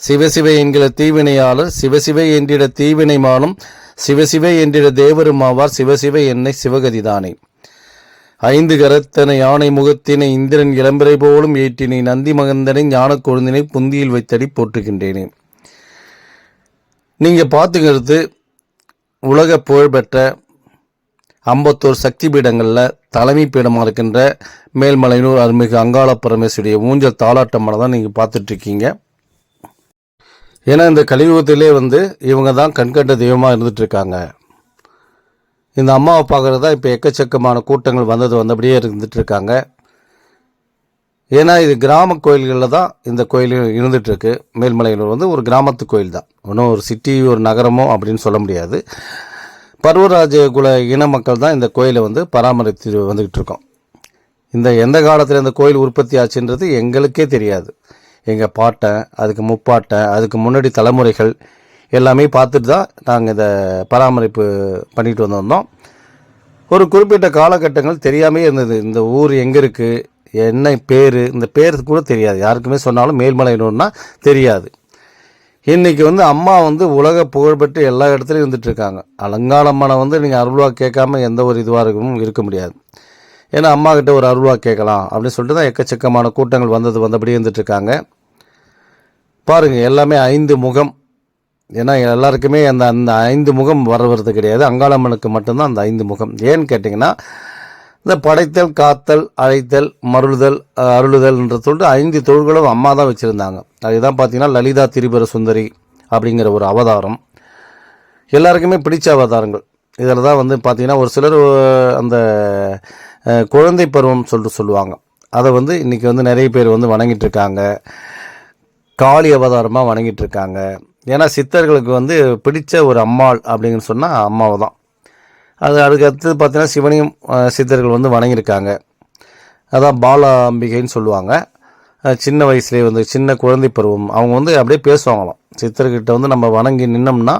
சிவசிவை என்கிற தீவினையாளர் சிவசிவை என்றிட தீவினை மாலும் சிவசிவை என்றிட தேவரும் ஆவார் சிவசிவை என்னை சிவகதிதானே. ஐந்து கரத்தனை யானை முகத்தினை இந்திரன் இளம்பிறை போலும் ஏற்றினை நந்தி மகந்தனை ஞான கொழுந்தினை புந்தியில் வைத்தடி போற்றுகின்றேனே. நீங்கள் பார்த்துக்கிறது உலக புகழ்பெற்ற அம்பத்தோர் சக்தி பீடங்களில் தலைமை பீடமாக இருக்கின்ற மேல்மலையனூர் அருள்மிகு அங்காள பரமேஸ்வரிய ஊஞ்சல் தாளாட்டமான தான் நீங்கள் பார்த்துட்ருக்கீங்க ஏன்னா இந்த கலியுகத்திலே வந்து இவங்க தான் கண்கண்ட தெய்வமாக இருந்துகிட்ருக்காங்க இந்த அம்மாவை பார்க்குறது தான் இப்போ எக்கச்சக்கமான கூட்டங்கள் வந்தது வந்தபடியே இருந்துகிட்ருக்காங்க ஏன்னா இது கிராம கோயில்களில் தான் இந்த கோயில் இருந்துகிட்ருக்கு மேல்மலையில் வந்து ஒரு கிராமத்து கோயில் தான். ஒன்றும் ஒரு சிட்டி ஒரு நகரமோ அப்படின்னு சொல்ல முடியாது. பருவராஜ குல இன மக்கள் தான் இந்த கோயிலை வந்து பராமரித்து வந்துக்கிட்டு இருக்கோம் இந்த எந்த காலத்தில் இந்த கோயில் உற்பத்தி ஆச்சுன்றது எங்களுக்கே தெரியாது. எங்கள் பாட்டை அதுக்கு முப்பாட்டை அதுக்கு முன்னாடி தலைமுறைகள் எல்லாமே பார்த்துட்டு தான் நாங்கள் இதை பராமரிப்பு பண்ணிட்டு வந்திருந்தோம். ஒரு குறிப்பிட்ட காலகட்டங்கள் தெரியாமே இருந்தது. இந்த ஊர் எங்கே இருக்குது என்ன பேர் இந்த பேர் கூட தெரியாது. யாருக்குமே சொன்னாலும் மேல்மலையனூர்னா தெரியாது. இன்னைக்கு வந்து அம்மா வந்து உலக புகழ்பெற்று எல்லா இடத்துலையும் இருந்துட்டு இருக்காங்க. அலங்காளம்மனை வந்து நீங்கள் அருள்வா கேட்காம எந்த ஒரு இதுவாக இருக்கவும் இருக்க முடியாது. ஏன்னா அம்மா கிட்ட ஒரு அருள்வா கேட்கலாம் அப்படின்னு சொல்லிட்டு தான் எக்கச்சக்கமான கூட்டங்கள் வந்தது வந்தபடியே இருந்துட்டுருக்காங்க பாருங்கள் பாருங்க எல்லாமே ஐந்து முகம். ஏன்னா எல்லாருக்குமே அந்த அந்த ஐந்து முகம் வரவரது கிடையாது. அங்காளம்மனுக்கு மட்டும்தான் அந்த ஐந்து முகம். ஏன்னு கேட்டிங்கன்னா இந்த படைத்தல் காத்தல் அழைத்தல் மருளுதல் அஹ், அருளுதல்ன்ற சொல்லிட்டு ஐந்து தொழில்களும் அம்மா தான் வச்சுருந்தாங்க. அதுதான் பார்த்தீங்கன்னா லலிதா திரிபுர சுந்தரி அப்படிங்கிற ஒரு அவதாரம். எல்லாருக்குமே பிடிச்ச அவதாரங்கள். இதில் தான் வந்து பார்த்திங்கன்னா ஒரு சிலர் அந்த குழந்தை பருவம் சொல்லிட்டு சொல்லுவாங்க. அதை வந்து இன்றைக்கி வந்து நிறைய பேர் வந்து வணங்கிட்டு இருக்காங்க. காளி அவதாரமாக வணங்கிட்டு இருக்காங்க ஏன்னா சித்தர்களுக்கு வந்து பிடித்த ஒரு அம்மாள் அப்படின்னு சொன்னால் அம்மாவை தான். அது அதுக்கு அடுத்து பார்த்தீங்கன்னா சிவனையும் சித்தர்கள் வந்து வணங்கியிருக்காங்க. அதான் பாலாம்பிகைன்னு சொல்லுவாங்க. சின்ன வயசுலேயே வந்து சின்ன குழந்தை பருவம். அவங்க வந்து அப்படியே பேசுவாங்களாம். சித்தர்கிட்ட வந்து நம்ம வணங்கி நின்னோம்னா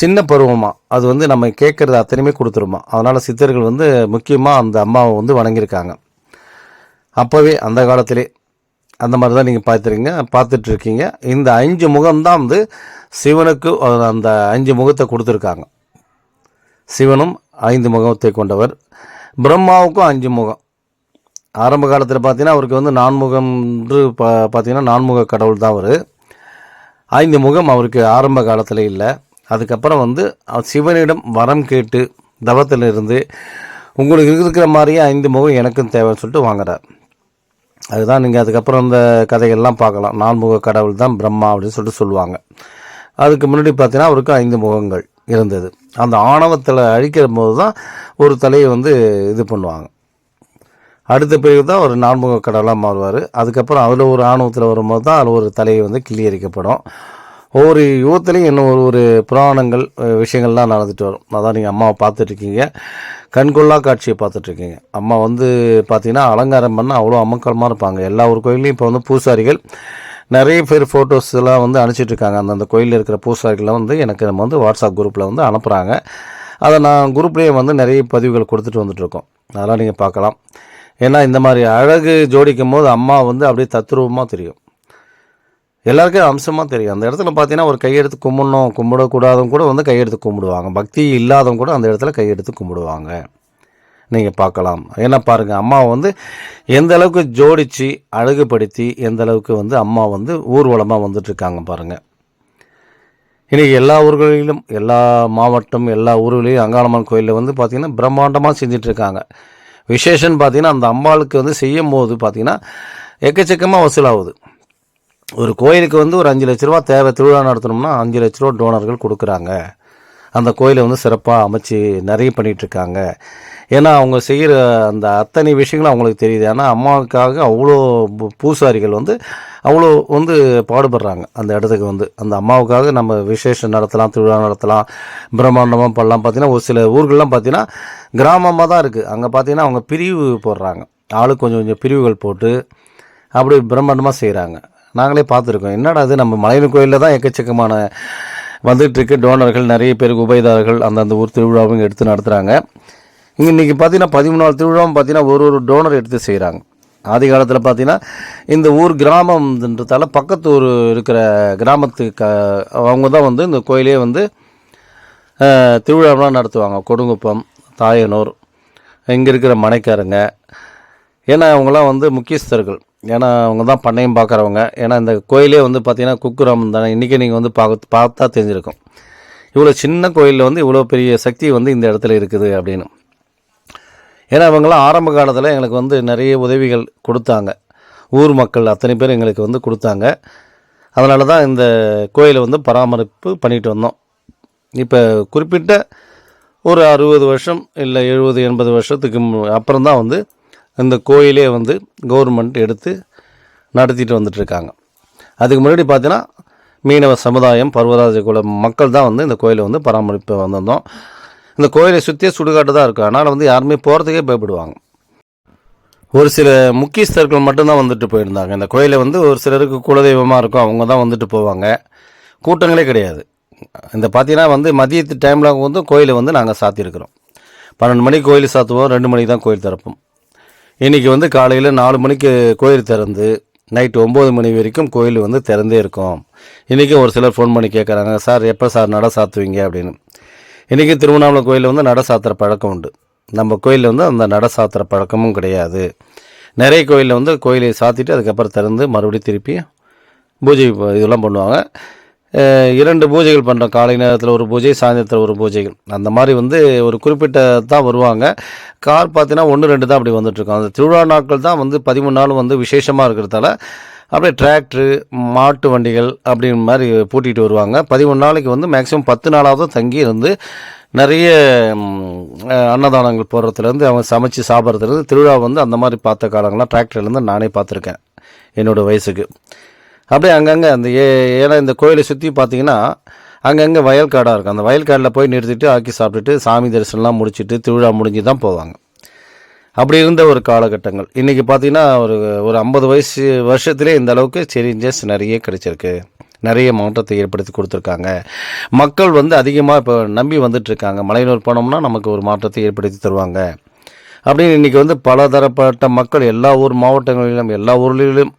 சின்ன பருவமாக அது வந்து நம்ம கேட்குறது அத்தனையுமே கொடுத்துருமா. அதனால் சித்தர்கள் வந்து முக்கியமாக அந்த அம்மாவை வந்து வணங்கியிருக்காங்க. அப்போவே அந்த காலத்திலே அந்த மாதிரி தான் நீங்கள் பார்த்துருங்க பார்த்துட்ருக்கீங்க. இந்த அஞ்சு முகம்தான் வந்து சிவனுக்கு அந்த அஞ்சு முகத்தை கொடுத்துருக்காங்க. சிவனும் ஐந்து முகத்தை கொண்டவர். பிரம்மாவுக்கும் அஞ்சு முகம். ஆரம்ப காலத்தில் பார்த்தீங்கன்னா அவருக்கு வந்து நான்முகம்ன்று பா பார்த்தீங்கன்னா நான்முக கடவுள் தான் அவர். ஐந்து முகம் அவருக்கு ஆரம்ப காலத்தில் இல்லை. அதுக்கப்புறம் வந்து சிவனிடம் வரம் கேட்டு தவத்தில் இருந்து உங்களுக்கு இருக்கிற மாதிரியே ஐந்து முகம் எனக்கும் தேவைன்னு சொல்லிட்டு வாங்குறார். அதுதான் நீங்கள் அதுக்கப்புறம் இந்த கதைகள்லாம் பார்க்கலாம். நான்முக கடவுள் தான் பிரம்மா அப்படின்னு சொல்லிட்டு சொல்லுவாங்க. அதுக்கு முன்னாடி பார்த்தீங்கன்னா அவருக்கு ஐந்து முகங்கள் இருந்தது. அந்த ஆணவத்தில் அழிக்கிற போது தான் ஒரு தலையை வந்து இது பண்ணுவாங்க. அடுத்த பிறகு தான் ஒரு நான்முக கடவுளாக மாறுவார். அதுக்கப்புறம் அதில் ஒரு ஆணவத்தில் வரும்போது தான் அதில் ஒரு தலையை வந்து கிள்ளி ஒவ்வொரு யுகத்துலேயும் இன்னும் ஒரு ஒரு புராணங்கள் விஷயங்கள்லாம் நடந்துட்டு வரும். அதான் நீங்கள் அம்மாவை பார்த்துட்ருக்கீங்க. கண்கொள்ளா காட்சியை பார்த்துட்ருக்கீங்க. அம்மா வந்து பார்த்தீங்கன்னா அலங்காரம் பண்ண அவ்வளோ அமக்கலமாக இருப்பாங்க. எல்லா ஒரு கோயிலையும் இப்போ வந்து பூசாரிகள் நிறைய பேர் ஃபோட்டோஸ்லாம் வந்து அனுப்பிச்சிட்டு இருக்காங்க அந்தந்த கோயிலில் இருக்கிற பூசாரிகளை வந்து எனக்கு நம்ம வந்து வாட்ஸ்அப் குரூப்பில் வந்து அனுப்புகிறாங்க அதை நான் குரூப்லேயே வந்து நிறைய பதிவுகள் கொடுத்துட்டு வந்துட்ருக்கோம். அதெல்லாம் நீங்கள் பார்க்கலாம். ஏன்னா இந்த மாதிரி அழகு ஜோடிக்கும் போது அம்மா வந்து அப்படியே தத்ரூபமாக தெரியும். எல்லாருக்கும் அம்சமாக தெரியும். அந்த இடத்துல பார்த்தீங்கன்னா ஒரு கையெடுத்து கும்பிடணும் கும்பிடக்கூடாதவங்க கூட வந்து கையெடுத்து கும்பிடுவாங்க. பக்தி இல்லாதவங்க கூட அந்த இடத்துல கையெடுத்து கும்பிடுவாங்க. நீங்கள் பார்க்கலாம். ஏன்னா பாருங்கள் அம்மாவை வந்து எந்த அளவுக்கு ஜோடித்து அழகுபடுத்தி எந்த அளவுக்கு வந்து அம்மா வந்து ஊர்வலமாக வந்துட்டுருக்காங்க பாருங்கள் இன்றைக்கி எல்லா ஊர்களிலும் எல்லா மாவட்டம் எல்லா ஊர்களிலும் அங்காளம்மன் கோயிலில் வந்து பார்த்திங்கன்னா பிரம்மாண்டமாக செஞ்சிட்ருக்காங்க விசேஷம்னு பார்த்திங்கன்னா அந்த அம்பாளுக்கு வந்து செய்யும் போது பார்த்திங்கன்னா எக்கச்சக்கமாக வசூலாகுது. ஒரு கோயிலுக்கு வந்து ஒரு அஞ்சு லட்ச ரூபா தேவை திருவிழா நடத்தணும்னா அஞ்சு லட்ச ரூபா டோனர்கள் கொடுக்குறாங்க. அந்த கோயிலை வந்து சிறப்பாக அமைச்சு நிறைய பண்ணிகிட்ருக்காங்க ஏன்னா அவங்க செய்கிற அந்த அத்தனை விஷயங்களும் அவங்களுக்கு தெரியுது. ஏன்னா அம்மாவுக்காக அவ்வளோ பூ- பூசாரிகள் வந்து அவ்வளோ வந்து பாடுபடுறாங்க அந்த இடத்துக்கு வந்து. அந்த அம்மாவுக்காக நம்ம விசேஷம் நடத்தலாம் திருவிழா நடத்தலாம் பிரம்மாண்டமாக பண்ணலாம். பார்த்தீங்கன்னா ஒரு சில ஊர்கள்லாம் பார்த்தீங்கன்னா கிராமமாக தான் இருக்குது அங்கே பார்த்தீங்கன்னா அவங்க பிரிவு போடுறாங்க. ஆளுக்கு கொஞ்சம் கொஞ்சம் பிரிவுகள் போட்டு அப்படி பிரம்மாண்டமாக செய்கிறாங்க நாங்களே பார்த்துருக்கோம். என்னடா அது நம்ம மலையன் கோயிலில் தான் எக்கச்சக்கமான வந்துட்டுருக்கு டோனர்கள் நிறைய பேருக்கு உபயதாரர்கள் அந்தந்த ஊர் திருவிழாவும் எடுத்து நடத்துகிறாங்க இங்கே இன்றைக்கி பார்த்தீங்கன்னா பதிமூணாவது திருவிழாவும் பார்த்தீங்கன்னா ஒரு ஒரு டோனர் எடுத்து செய்கிறாங்க ஆதி காலத்தில் பார்த்தீங்கன்னா இந்த ஊர் கிராமம்ன்றதால பக்கத்து ஊர் இருக்கிற கிராமத்துக்கு அவங்க தான் வந்து இந்த கோயிலே வந்து திருவிழாவெலாம் நடத்துவாங்க. கொடுங்குப்பம் தாயனூர் இங்கே இருக்கிற மனைக்காரங்க. ஏன்னா அவங்களாம் வந்து முக்கியஸ்தர்கள். ஏன்னா அவங்க தான் பண்ணையம் பார்க்குறவங்க ஏன்னா இந்த கோயிலே வந்து பார்த்திங்கன்னா குக்குராமம் தானே. இன்றைக்கி நீங்கள் வந்து பார்க்க பார்த்தா தெரிஞ்சிருக்கும். இவ்வளோ சின்ன கோயிலில் வந்து இவ்வளோ பெரிய சக்தி வந்து இந்த இடத்துல இருக்குது அப்படின்னு. ஏன்னா இவங்களாம் ஆரம்ப காலத்தில் எங்களுக்கு வந்து நிறைய உதவிகள் கொடுத்தாங்க. ஊர் மக்கள் அத்தனை பேர் எங்களுக்கு வந்து கொடுத்தாங்க. அதனால தான் இந்த கோயிலை வந்து பராமரிப்பு பண்ணிட்டு வந்தோம். இப்போ குறிப்பிட்ட ஒரு அறுபது வருஷம் இல்லை எழுபது எண்பது வருஷத்துக்கு அப்புறம் தான் வந்து இந்த கோயிலே வந்து கவர்மெண்ட் எடுத்து நடத்திட்டு வந்துட்டுருக்காங்க. அதுக்கு முன்னாடி பார்த்தீங்கன்னா மீனவ சமுதாயம் பர்வராஜ குல மக்கள் தான் வந்து இந்த கோயிலை வந்து பராமரிப்பு வந்திருந்தோம். இந்த கோயிலை சுற்றியே சுடுகாட்டு தான் இருக்கும் அதனால் வந்து யாருமே போகிறதுக்கே பயப்படுவாங்க. ஒரு சில முக்கியஸ்தர்கள் மட்டும்தான் வந்துட்டு போயிருந்தாங்க. இந்த கோயிலை வந்து ஒரு சிலருக்கு குலதெய்வமாக இருக்கும். அவங்க தான் வந்துட்டு போவாங்க. கூட்டங்களே கிடையாது. இந்த பார்த்தீங்கன்னா வந்து மதியத்து டைமில் வந்து கோயிலை வந்து நாங்கள் சாத்தியிருக்கிறோம். பன்னெண்டு மணிக்கு கோயில் சாத்துவோம். ரெண்டு மணிக்கு தான் கோயில் திறப்போம். இன்றைக்கி வந்து காலையில் நாலு மணிக்கு கோயில் திறந்து நைட்டு ஒம்பது மணி வரைக்கும் கோயில் வந்து திறந்தே இருக்கும். இன்றைக்கி ஒரு சிலர் ஃபோன் பண்ணி கேட்குறாங்க சார் எப்போ சார் நட சாத்துவீங்க? அப்படின்னு. இன்றைக்கி திருவண்ணாமலை கோயிலில் வந்து நட சாத்துற பழக்கம் உண்டு. நம்ம கோயிலில் வந்து அந்த நட சாத்துற பழக்கமும் கிடையாது. நிறைய கோயிலில் வந்து கோயிலை சாத்திட்டு அதுக்கப்புறம் திறந்து மறுபடியும் திருப்பி பூஜை இதெல்லாம் பண்ணுவாங்க. இரண்டு பூஜைகள் பண்ணுறோம் காலை நேரத்தில் ஒரு பூஜை சாயந்தரத்தில் ஒரு பூஜைகள் அந்த மாதிரி வந்து ஒரு குறிப்பிட்ட தான் வருவாங்க. கார் பார்த்தீங்கன்னா ஒன்று ரெண்டு தான் அப்படி வந்துட்டுருக்கோம். அந்த திருவிழா நாட்கள் தான் வந்து பதிமூணு நாளும் வந்து விசேஷமாக இருக்கிறதால அப்படியே டிராக்டரு மாட்டு வண்டிகள் அப்படின்ற மாதிரி பூட்டிகிட்டு வருவாங்க. பதிமூணு நாளைக்கு வந்து மேக்ஸிமம் பத்து நாளாவது தங்கி இருந்து நிறைய அன்னதானங்கள் போடுறதுலேருந்து அவங்க சமைச்சு சாப்பிட்றதுலேருந்து திருவிழா வந்து அந்த மாதிரி பார்த்த காலங்கள்லாம் டிராக்டர்லேருந்து நானே பார்த்துருக்கேன். என்னோடய வயசுக்கு. அப்படியே அங்கங்கே அந்த ஏ ஏன்னா இந்த கோயிலை சுற்றி பார்த்தீங்கன்னா அங்கங்கே வயல்காடாக இருக்கும். அந்த வயல்காடில் போய் நிறுத்திட்டு ஆக்கி சாப்பிட்டுட்டு சாமி தரிசனம்லாம் முடிச்சுட்டு திருவிழா முடிஞ்சு தான் போவாங்க. அப்படி இருந்த ஒரு காலகட்டங்கள். இன்றைக்கி பார்த்தீங்கன்னா ஒரு ஒரு ஐம்பது வயசு வருஷத்துலேயே இந்த அளவுக்கு சேஞ்சஸ் நிறைய கிடைச்சிருக்கு. நிறைய மாற்றத்தை ஏற்படுத்தி கொடுத்துருக்காங்க. மக்கள் வந்து அதிகமாக இப்போ நம்பி வந்துட்டுருக்காங்க. மலையனூர் போனோம்னா நமக்கு ஒரு மாற்றத்தை ஏற்படுத்தி தருவாங்க. அப்படின்னு இன்றைக்கி வந்து பலதரப்பட்ட மக்கள் எல்லா ஊர் மாவட்டங்களிலும் எல்லா ஊர்களிலும்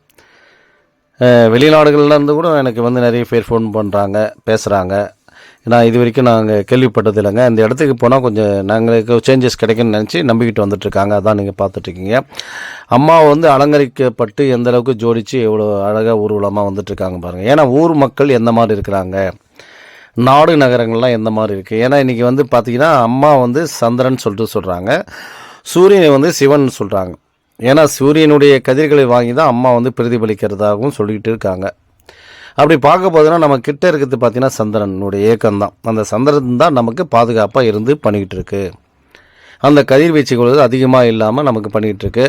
வெளிநாடுகளில் இருந்து கூட எனக்கு வந்து நிறைய பேர் ஃபோன் பண்ணுறாங்க பேசுகிறாங்க நான் இது வரைக்கும் நாங்கள் கேள்விப்பட்டது இல்லைங்க. இந்த இடத்துக்கு போனால் கொஞ்சம் நாங்களுக்கு சேஞ்சஸ் கிடைக்கும்னு நினச்சி நம்பிக்கிட்டு வந்துட்டுருக்காங்க அதான் நீங்கள் பார்த்துட்ருக்கீங்க அம்மா வந்து அலங்கரிக்கப்பட்டு எந்த அளவுக்கு ஜோடித்து எவ்வளோ அழகாக ஊர்வலமாக வந்துட்டுருக்காங்க பாருங்கள் ஏன்னா ஊர் மக்கள் எந்த மாதிரி இருக்கிறாங்க? நாடு நகரங்கள்லாம் எந்த மாதிரி இருக்குது ஏன்னா இன்றைக்கி வந்து பார்த்திங்கன்னா அம்மா வந்து சந்திரன் சொல்லிட்டு சொல்கிறாங்க சூரியனை வந்து சிவன் சொல்கிறாங்க ஏன்னா சூரியனுடைய கதிர்களை வாங்கி தான் அம்மா வந்து பிரதிபலிக்கிறதாகவும் சொல்லிக்கிட்டு இருக்காங்க. அப்படி பார்க்க போதுன்னா நம்ம கிட்ட இருக்கிறது பார்த்தீங்கன்னா சந்திரனுடைய இயக்கம்தான். அந்த சந்திரன் தான் நமக்கு பாதுகாப்பாக இருந்து பண்ணிக்கிட்டு இருக்கு. அந்த கதிர்வீச்சுகள் வந்து அதிகமாக இல்லாமல் நமக்கு பண்ணிகிட்டு இருக்கு.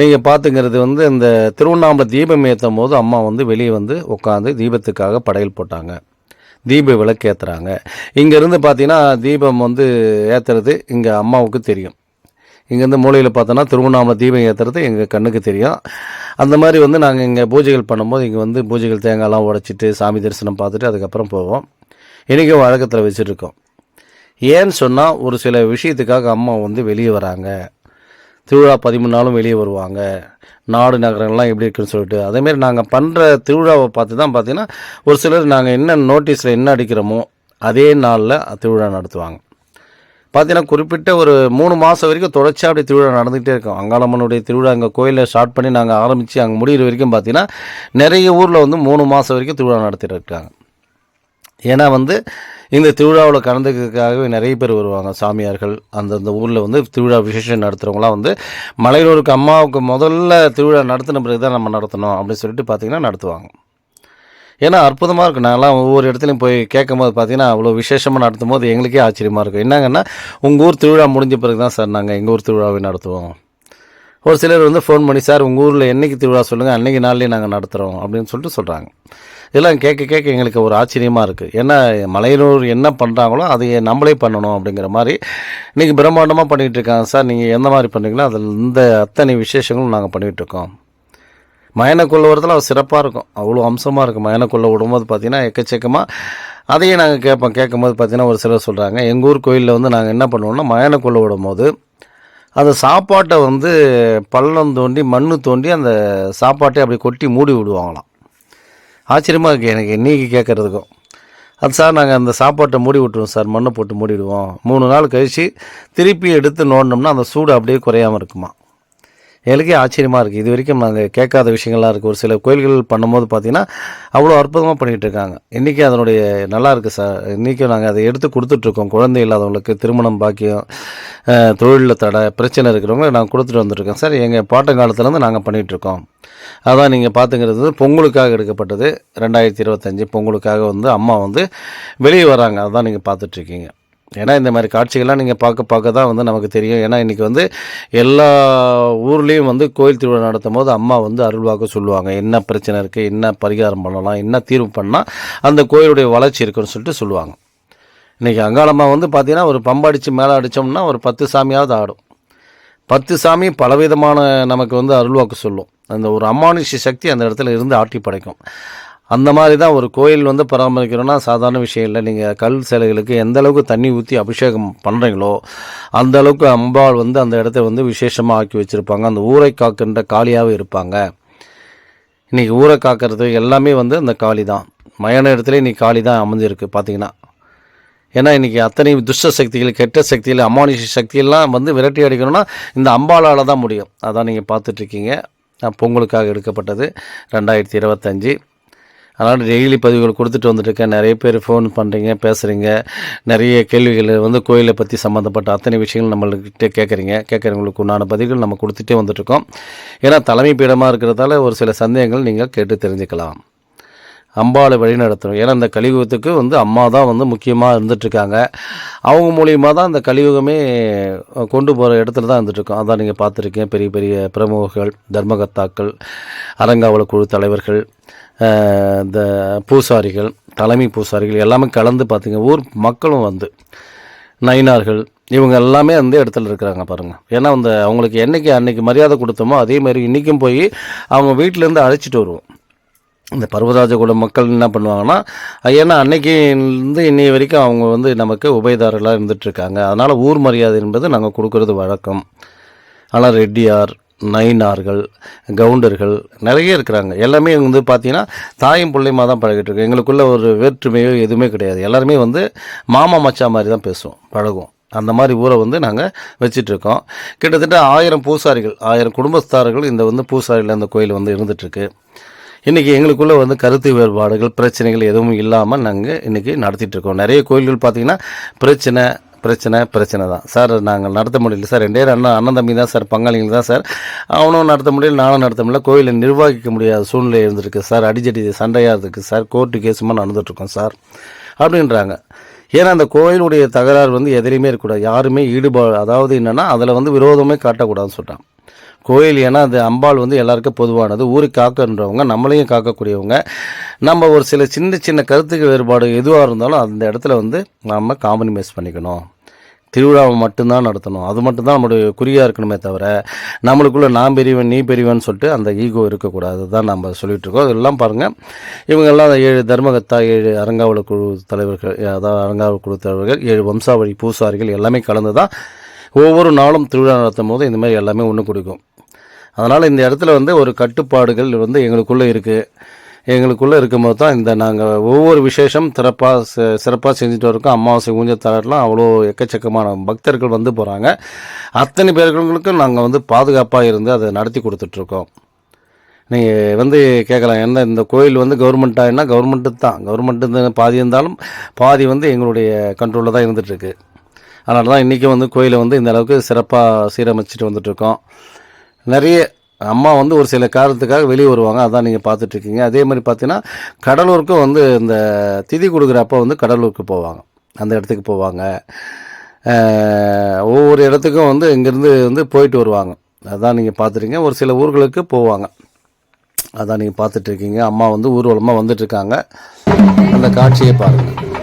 நீங்கள் பார்த்துங்கிறது வந்து இந்த திருவண்ணாமலை தீபம் ஏற்றும் போது அம்மா வந்து வெளியே வந்து உட்காந்து தீபத்துக்காக படையல் போட்டாங்க. தீப விளக்கு ஏற்றுறாங்க இங்கேருந்து பார்த்தீங்கன்னா தீபம் வந்து ஏற்றுறது இங்கே அம்மாவுக்கு தெரியும். இங்கேருந்து மூலையில் பார்த்தோன்னா திருவண்ணாமலை தீபம் ஏற்றுறது எங்கள் கண்ணுக்கு தெரியும். அந்த மாதிரி வந்து நாங்கள் இங்கே பூஜைகள் பண்ணும்போது இங்கே வந்து பூஜைகள் தேங்காய்லாம் உடைச்சிட்டு சாமி தரிசனம் பார்த்துட்டு அதுக்கப்புறம் போவோம். இன்றைக்கும் வழக்கத்தில் வச்சுருக்கோம் ஏன்னு சொன்னால் ஒரு சில விஷயத்துக்காக அம்மா வந்து வெளியே வராங்க. திருவிழா பதிமூணு நாளும் வெளியே வருவாங்க. நாடு நகரங்கள்லாம் எப்படி இருக்குன்னு சொல்லிட்டு. அதேமாரி நாங்கள் பண்ணுற திருவிழாவை பார்த்து தான் பார்த்தீங்கன்னா ஒரு சிலர் நாங்கள் என்ன நோட்டீஸில் என்ன அடிக்கிறோமோ அதே நாளில் திருவிழா நடத்துவாங்க. பார்த்தீங்கன்னா குறிப்பிட்ட ஒரு மூணு மாதம் வரைக்கும் தொடர்ச்சியாக அப்படி திருவிழா நடந்துகிட்டே இருக்கும். அங்காளம்மனுடைய திருவிழா அங்கே கோயிலில் ஸ்டார்ட் பண்ணி நாங்கள் ஆரம்பித்து அங்கே முடிகிற வரைக்கும் பார்த்தீங்கன்னா நிறைய ஊரில் வந்து மூணு மாதம் வரைக்கும் திருவிழா நடத்திட்டு இருக்காங்க ஏன்னா வந்து இந்த திருவிழாவில் கலந்துக்கிறதுக்காகவே நிறைய பேர் வருவாங்க. சாமியார்கள் அந்தந்த ஊரில் வந்து திருவிழா விசேஷம் நடத்துகிறவங்களாம் வந்து மலையூருக்கு அம்மாவுக்கு முதல்ல திருவிழா நடத்தின பிறகு தான் நம்ம நடத்தணும் அப்படின்னு சொல்லிட்டு பார்த்தீங்கன்னா நடத்துவாங்க. ஏன்னா அற்புதமாக இருக்கும் நான்லாம் ஒவ்வொரு இடத்துலையும் போய் கேட்கும்போது பார்த்தீங்கன்னா அவ்வளோ விசேஷமாக நடத்தும் போது எங்களுக்கே ஆச்சரியமாக இருக்கும் என்னங்கன்னா உங்கள் ஊர் திருவிழா முடிஞ்ச பிறகு தான் சார் நாங்கள் எங்கள் ஊர் திருவிழாவை நடத்துவோம். ஒரு சிலர் வந்து ஃபோன் பண்ணி சார் உங்கள் ஊரில் என்னைக்கு திருவிழா சொல்லுங்கள் அன்றைக்கி நாள்லேயே நாங்கள் நடத்துகிறோம் அப்படின்னு சொல்லிட்டு சொல்கிறாங்க இதெல்லாம் கேட்க கேட்க எங்களுக்கு ஒரு ஆச்சரியமாக இருக்குது ஏன்னா மலையனூர் என்ன பண்ணுறாங்களோ அதை நம்மளே பண்ணணும் அப்படிங்கிற மாதிரி இன்றைக்கி பிரம்மாண்டமாக பண்ணிகிட்டு இருக்காங்க. சார் நீங்கள் எந்த மாதிரி பண்ணுறீங்களோ அதில் இந்த அத்தனை விசேஷங்களும் நாங்கள் பண்ணிகிட்ருக்கோம் மயனக்குள்ள வரதுல அது சிறப்பாக இருக்கும். அவ்வளோ அம்சமாக இருக்கும். மயனக்குள்ள விடும்போது பார்த்தீங்கன்னா எக்கச்சக்கமாக அதையே நாங்கள் கேட்போம். கேட்கும்போது பார்த்தீங்கன்னா ஒரு சிலர் சொல்கிறாங்க எங்கள் ஊர் கோயிலில் வந்து நாங்கள் என்ன பண்ணுவோம்னா மயனக்குள்ள விடும்போது அந்த சாப்பாட்டை வந்து பள்ளம் தோண்டி மண் தோண்டி அந்த சாப்பாட்டை அப்படி கொட்டி மூடி விடுவாங்களாம். ஆச்சரியமாக இருக்குது எனக்கு இன்றைக்கி கேட்குறதுக்கும். அது சார் நாங்கள் அந்த சாப்பாட்டை மூடி விட்டுருவோம் சார். மண்ணை போட்டு மூடிடுவோம். மூணு நாள் கழித்து திருப்பி எடுத்து நோண்டினோம்னா அந்த சூடு அப்படியே குறையாமல் இருக்குமா எனக்கே ஆச்சரியமாக இருக்குது இது வரைக்கும் நாங்கள் கேட்காத விஷயங்கள்லாம் இருக்குது ஒரு சில கோயில்கள் பண்ணும்போது பார்த்தீங்கன்னா அவ்வளோ அற்புதமாக பண்ணிகிட்டு இருக்காங்க. இன்றைக்கி அதனுடைய நல்லா இருக்குது சார். இன்றைக்கும் நாங்கள் அதை எடுத்து கொடுத்துட்ருக்கோம் குழந்தை இல்லாதவங்களுக்கு திருமணம் பாக்கியம் தொழிலில் தடை பிரச்சனை இருக்கிறவங்க நாங்கள் கொடுத்துட்டு வந்துருக்கோம் சார் எங்கள் பாட்டங்காலத்துலேருந்து நாங்கள் பண்ணிகிட்ருக்கோம் அதான் நீங்கள் பார்த்துங்கிறது பொங்கலுக்காக எடுக்கப்பட்டது. ரெண்டாயிரத்தி இருபத்தஞ்சி பொங்கலுக்காக வந்து அம்மா வந்து வெளியே வராங்க. அதான் நீங்கள் பார்த்துட்ருக்கீங்க ஏன்னா இந்த மாதிரி காட்சிகள்லாம் நீங்கள் பார்க்க பார்க்க தான் வந்து நமக்கு தெரியும். ஏன்னா இன்றைக்கி வந்து எல்லா ஊர்லேயும் வந்து கோயில் திருவிழா நடத்தும் போது அம்மா வந்து அருள்வாக்கு சொல்லுவாங்க. என்ன பிரச்சனை இருக்குது என்ன பரிகாரம் பண்ணலாம்? என்ன தீர்வு பண்ணால் அந்த கோயிலுடைய வளர்ச்சி இருக்குன்னு சொல்லிட்டு சொல்லுவாங்க. இன்றைக்கி அங்காளம்மா வந்து பார்த்தீங்கன்னா ஒரு பம்படிச்சு மேலே அடித்தோம்னா ஒரு பத்து சாமியாவது ஆடும். பத்து சாமி பலவிதமான நமக்கு வந்து அருள்வாக்கு சொல்லும். அந்த ஒரு அமானுஷ்ய சக்தி அந்த இடத்துல இருந்து ஆட்டி படைக்கும். அந்த மாதிரி தான் ஒரு கோயில் வந்து பராமரிக்கிறோன்னா சாதாரண விஷயம் இல்லை. நீங்கள் கல் சிலைகளுக்கு எந்த அளவுக்கு தண்ணி ஊற்றி அபிஷேகம் பண்ணுறீங்களோ அந்த அளவுக்கு அம்பாள் வந்து அந்த இடத்த வந்து விசேஷமாக ஆக்கி வச்சுருப்பாங்க. அந்த ஊரை காக்கின்ற காளியாகவே இருப்பாங்க. இன்றைக்கி ஊரை காக்கிறது எல்லாமே வந்து அந்த காளி தான். மயான இடத்துல இன்றைக்கி காளி தான் அமைஞ்சிருக்கு பார்த்தீங்கன்னா ஏன்னா இன்றைக்கி அத்தனை துஷ்ட சக்திகள் கெட்ட சக்திகள் அமானுஷ சக்தியெல்லாம் வந்து விரட்டி அடிக்கணும்னா இந்த அம்பாளால் தான் முடியும். அதான் நீங்கள் பார்த்துட்ருக்கீங்க பொங்கலுக்காக எடுக்கப்பட்டது ரெண்டாயிரத்தி இருபத்தஞ்சி. அதனால் டெய்லி பதிவுகள் கொடுத்துட்டு வந்துட்டுருக்கேன். நிறைய பேர் ஃபோன் பண்ணுறீங்க பேசுகிறீங்க நிறைய கேள்விகள் வந்து கோயிலை பற்றி சம்மந்தப்பட்ட அத்தனை விஷயங்கள் நம்மள்கிட்ட கேட்குறீங்க. கேட்குறவங்களுக்கு உண்டான பதில்கள் நம்ம கொடுத்துட்டே வந்துட்டுருக்கோம். ஏன்னா தலைமை பீடமாக இருக்கிறதால ஒரு சில சந்தேகங்கள் நீங்கள் கேட்டு தெரிஞ்சுக்கலாம். அம்பாவை வழி நடத்தணும் ஏன்னா இந்த கலியுகத்துக்கு வந்து அம்மா தான் வந்து முக்கியமாக இருந்துகிட்ருக்காங்க அவங்க மூலியமாக தான் இந்த கலியுகமே கொண்டு போகிற இடத்துல தான் இருந்துகிட்ருக்கோம் அதான் நீங்கள் பார்த்துருக்கீங்க. பெரிய பெரிய பிரமுகர்கள் தர்மகர்த்தாக்கள் அரங்காவல குழு தலைவர்கள் இந்த பூசாரிகள் தலைமை பூசாரிகள் எல்லாமே கலந்து பார்த்திங்க ஊர் மக்களும் வந்து நயினார்கள் இவங்க எல்லாமே அந்த இடத்துல இருக்கிறாங்க பாருங்கள் ஏன்னா அந்த அவங்களுக்கு என்னைக்கு அன்றைக்கி மரியாதை கொடுத்தோமோ அதே மாதிரி இன்றைக்கும் போய் அவங்க வீட்டிலேருந்து அழைச்சிட்டு வருவோம். இந்த பர்வராஜ குல மக்கள் என்ன பண்ணுவாங்கன்னா ஏன்னா அன்னைக்கு இருந்து இன்னைய வரைக்கும் அவங்க வந்து நமக்கு உபயதாரர்களாக இருந்துகிட்ருக்காங்க அதனால் ஊர் மரியாதை என்பது நாங்கள் கொடுக்கறது வழக்கம். ஆனால் ரெட்டியார் நயினார்கள் கவுண்டர்கள் நிறைய இருக்கிறாங்க. எல்லாமே வந்து பார்த்தீங்கன்னா தாயும் பிள்ளையுமா தான் பழகிட்டு இருக்கோம் எங்களுக்குள்ள ஒரு வேற்றுமையோ எதுவுமே கிடையாது. எல்லாருமே வந்து மாமா மச்சா மாதிரி தான் பேசுவோம் பழகுவோம். அந்த மாதிரி ஊரை வந்து நாங்கள் வச்சிட்ருக்கோம் கிட்டத்தட்ட ஆயிரம் பூசாரிகள் ஆயிரம் குடும்பஸ்தாரர்கள் இந்த வந்து பூசாரிகள் அந்த கோயில் வந்து இருந்துகிட்ருக்கு இன்றைக்கி எங்களுக்குள்ளே வந்து கருத்து வேறுபாடுகள் பிரச்சனைகள் எதுவும் இல்லாமல் நாங்கள் இன்றைக்கி நடத்திட்டுருக்கோம் நிறைய கோயில்கள் பார்த்திங்கன்னா பிரச்சனை பிரச்சனை பிரச்சனை தான். சார் நாங்கள் நடத்த முடியல சார். ரெண்டே அண்ணன் அண்ணன் தம்பி தான் சார் பங்காளிகள் தான் சார். அவனும் நடத்த முடியல நானும் நடத்த முடியல. கோயிலை நிர்வகிக்க முடியாத சூழ்நிலை இருந்திருக்கு சார். அடிச்சடி சண்டையாக இருக்குது சார். கோர்ட்டு கேஸுமா நடந்துட்டுருக்கோம் சார். அப்படின்றாங்க. ஏன்னா அந்த கோயிலுடைய தகராறு வந்து எதிலையுமே இருக்கக்கூடாது. யாருமே ஈடுபாடு அதாவது என்னென்னா அதில் வந்து விரோதமே காட்டக்கூடாதுன்னு சொல்கிறான் கோயில் ஏன்னா அது அம்பாள் வந்து எல்லாருக்கும் பொதுவானது. ஊருக்கு காக்கன்றவங்க நம்மளையும் காக்கக்கூடியவங்க. நம்ம ஒரு சில சின்ன சின்ன கருத்துக்கு வேறுபாடு எதுவாக இருந்தாலும் அந்த இடத்துல வந்து நம்ம காம்ப்ரமைஸ் பண்ணிக்கணும். திருவிழாவை மட்டும்தான் நடத்தணும். அது மட்டும்தான் நம்மளுடைய குறியாக இருக்கணுமே தவிர நம்மளுக்குள்ளே நான் பெரியவன் நீ பெரியவன் சொல்லிட்டு அந்த ஈகோ இருக்கக்கூடாது. தான் நம்ம சொல்லிகிட்டு இருக்கோம் இதெல்லாம் பாருங்கள் இவங்கெல்லாம் அந்த ஏழு தர்மகத்தா ஏழு அரங்காவல குழு தலைவர்கள் அதாவது அரங்காவல குழு தலைவர்கள் ஏழு வம்சாவளி பூசாரிகள் எல்லாமே கலந்து தான் ஒவ்வொரு நாளும் திருவிழா நடத்தும் போது இந்த மாதிரி எல்லாமே ஒன்று கொடுக்கும். அதனால் இந்த இடத்துல வந்து ஒரு கட்டுப்பாடுகள் வந்து எங்களுக்குள்ளே இருக்குது எங்களுக்குள்ளே இருக்கும்போது தான் இந்த நாங்கள் ஒவ்வொரு விசேஷம் சிறப்பாக சிறப்பாக செஞ்சுட்டு இருக்கோம் அமாவாசை ஊஞ்சல் தரலாம் அவ்வளோ எக்கச்சக்கமான பக்தர்கள் வந்து போகிறாங்க அத்தனை பேர்களுக்கும் நாங்கள் வந்து பாதுகாப்பாக இருந்து அதை நடத்தி கொடுத்துட்ருக்கோம் நீங்கள் வந்து கேட்கலாம் என்ன இந்த கோயில் வந்து கவர்மெண்ட்டாகனா கவர்மெண்ட்டு தான்? கவர்மெண்ட்டு பாதி இருந்தாலும் பாதி வந்து எங்களுடைய கண்ட்ரோலில் தான் இருந்துகிட்ருக்கு அதனால தான் இன்றைக்கி வந்து கோயிலை வந்து இந்த அளவுக்கு சிறப்பாக சீரமைச்சிட்டு வந்துட்ருக்கோம் நிறைய அம்மா வந்து ஒரு சில காரணத்துக்காக வெளியே வருவாங்க. அதான் நீங்கள் பார்த்துட்ருக்கீங்க. அதே மாதிரி பார்த்தீங்கன்னா கடலூருக்கும் வந்து இந்த திதி கொடுக்குறப்ப வந்து கடலூருக்கு போவாங்க. அந்த இடத்துக்கு போவாங்க. ஒவ்வொரு இடத்துக்கும் வந்து இங்கேருந்து வந்து போயிட்டு வருவாங்க. அதான் நீங்கள் பார்த்துருக்கீங்க ஒரு சில ஊர்களுக்கு போவாங்க. அதான் நீங்கள் பார்த்துட்ருக்கீங்க. அம்மா வந்து ஊர்வலமாக வந்துட்டுருக்காங்க அந்த காட்சியை பாருங்கள்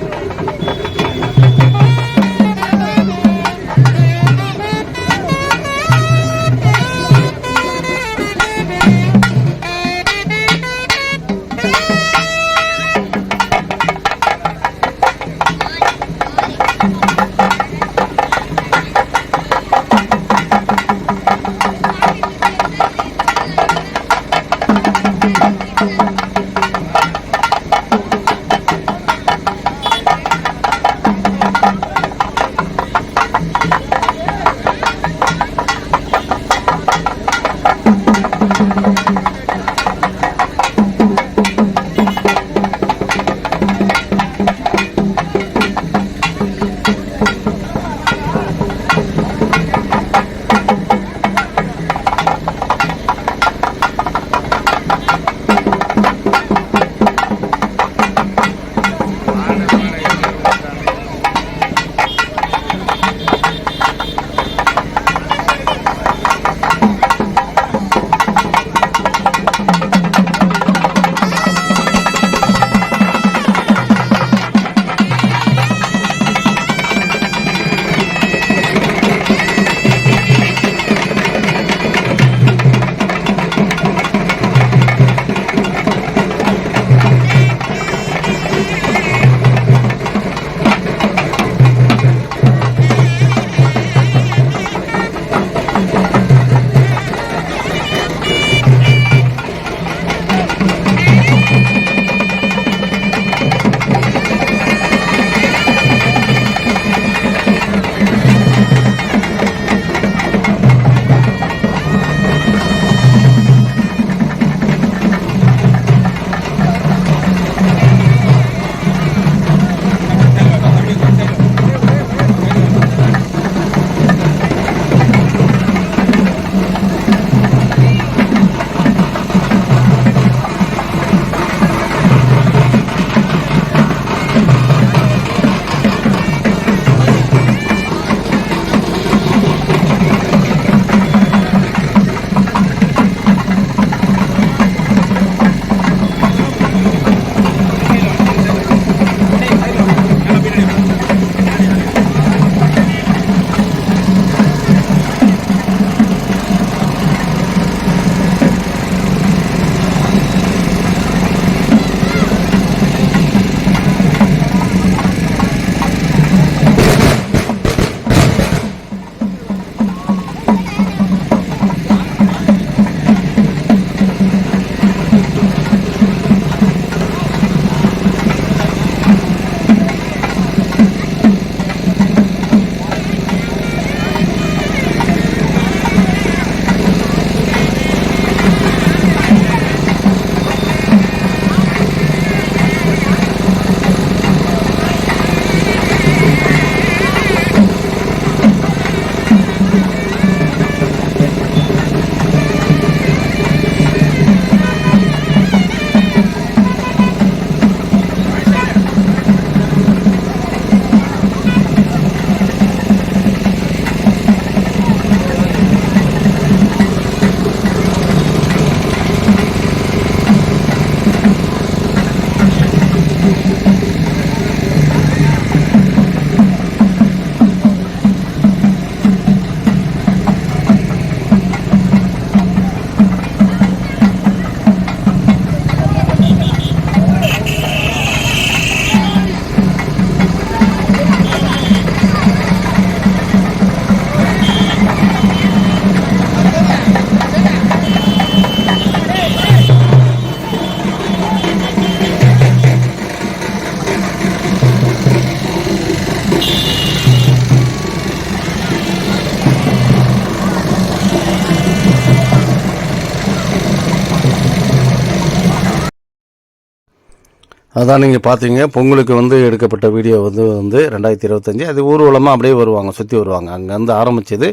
அதான் நீங்கள் பார்த்தீங்க பொங்கலுக்கு வந்து எடுக்கப்பட்ட வீடியோ வந்து வந்து ரெண்டாயிரத்தி இருபத்தஞ்சி. அது ஊர்வலமாக அப்படியே வருவாங்க சுற்றி வருவாங்க. அங்கேருந்து ஆரம்பிச்சது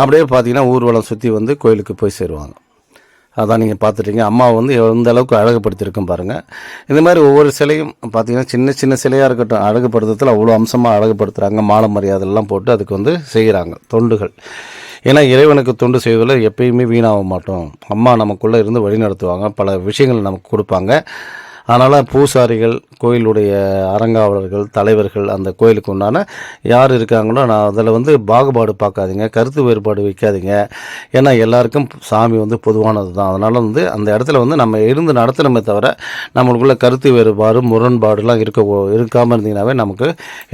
அப்படியே பார்த்தீங்கன்னா ஊர்வலம் சுற்றி வந்து கோயிலுக்கு போய் சேருவாங்க. அதான் நீங்கள் பார்த்துட்டீங்க அம்மா வந்து எந்த அளவுக்கு அழகுப்படுத்தியிருக்கும் பாருங்கள் இந்த மாதிரி ஒவ்வொரு சிலையும் பார்த்தீங்கன்னா சின்ன சின்ன சிலையாக இருக்கட்டும் அழகுப்படுத்துறதுல அவ்வளோ அம்சமாக அழகுபடுத்துகிறாங்க மாலை மரியாதைலாம் போட்டு அதுக்கு வந்து செய்கிறாங்க தொண்டுகள். ஏன்னா இறைவனுக்கு தொண்டு செய்வதில் எப்பயுமே வீணாக மாட்டோம். அம்மா நமக்குள்ளே இருந்து வழி நடத்துவாங்க பல விஷயங்கள் நமக்கு கொடுப்பாங்க. அதனால் பூசாரிகள் கோயிலுடைய அறங்காவலர்கள் தலைவர்கள் அந்த கோயிலுக்கு உண்டான யார் இருக்காங்களோ நான் அதில் வந்து பாகுபாடு பார்க்காதீங்க கருத்து வேறுபாடு வைக்காதீங்க. ஏன்னா எல்லாருக்கும் சாமி வந்து பொதுவானது தான். அதனால் வந்து அந்த இடத்துல வந்து நம்ம இருந்து நடத்தணுமே தவிர நம்மளுக்குள்ள கருத்து வேறுபாடு முரண்பாடுலாம் இருக்க இருக்காமல் இருந்தீங்கன்னாவே நமக்கு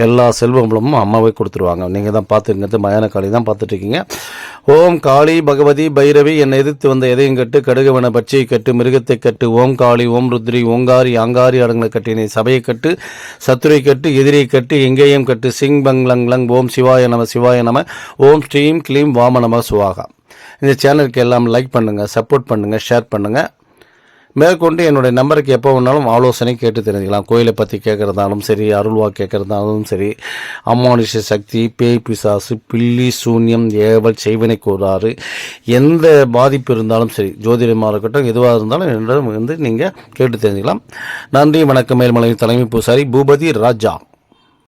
எல்லா செல்வங்களும் அம்மாவே கொடுத்துருவாங்க. நீங்கள் தான் பார்த்துருங்கிறது மயான காளி தான் பார்த்துட்ருக்கீங்க. ஓம் காளி பகவதி பைரவி என்னை எதிர்த்து வந்த எதையும் கட்டு கடுகவன பட்சியை கட்டு மிருகத்தை கட்டு ஓம் காளி ஓம் ருத்ரி ஓங்காரி ஆங்காரி அடங்கின கட்டினை சபையை கட்டு சத்துரை கட்டு எதிரியை கட்டு எங்கேயும் கட்டு சிங் பங் லங் லங் ஓம் சிவாய நம சிவாய நம ஓம் ஸ்ரீம் கிளீம் வாம நம சுவாகா. இந்த சேனலுக்கு எல்லாம் லைக் பண்ணுங்கள் சப்போர்ட் பண்ணுங்கள் ஷேர் பண்ணுங்கள் மேற்கொண்டு என்னுடைய நம்பருக்கு எப்போ வேணாலும் ஆலோசனை கேட்டு தெரிஞ்சுக்கலாம். கோயிலை பற்றி கேட்குறதாலும் சரி அருள்வா கேட்குறதாலும் சரி அம்மானுஷ சக்தி பேய் பிசாசு பில்லி சூன்யம் ஏவல் செய்வினை கூறாறு எந்த பாதிப்பு இருந்தாலும் சரி ஜோதிடமாக இருக்கட்டும் எதுவாக இருந்தாலும் என்னிடம் வந்து நீங்கள் கேட்டு தெரிஞ்சுக்கலாம். நன்றி வணக்கம் மேல்மலை தலைமை பூசாரி பூபதி ராஜா.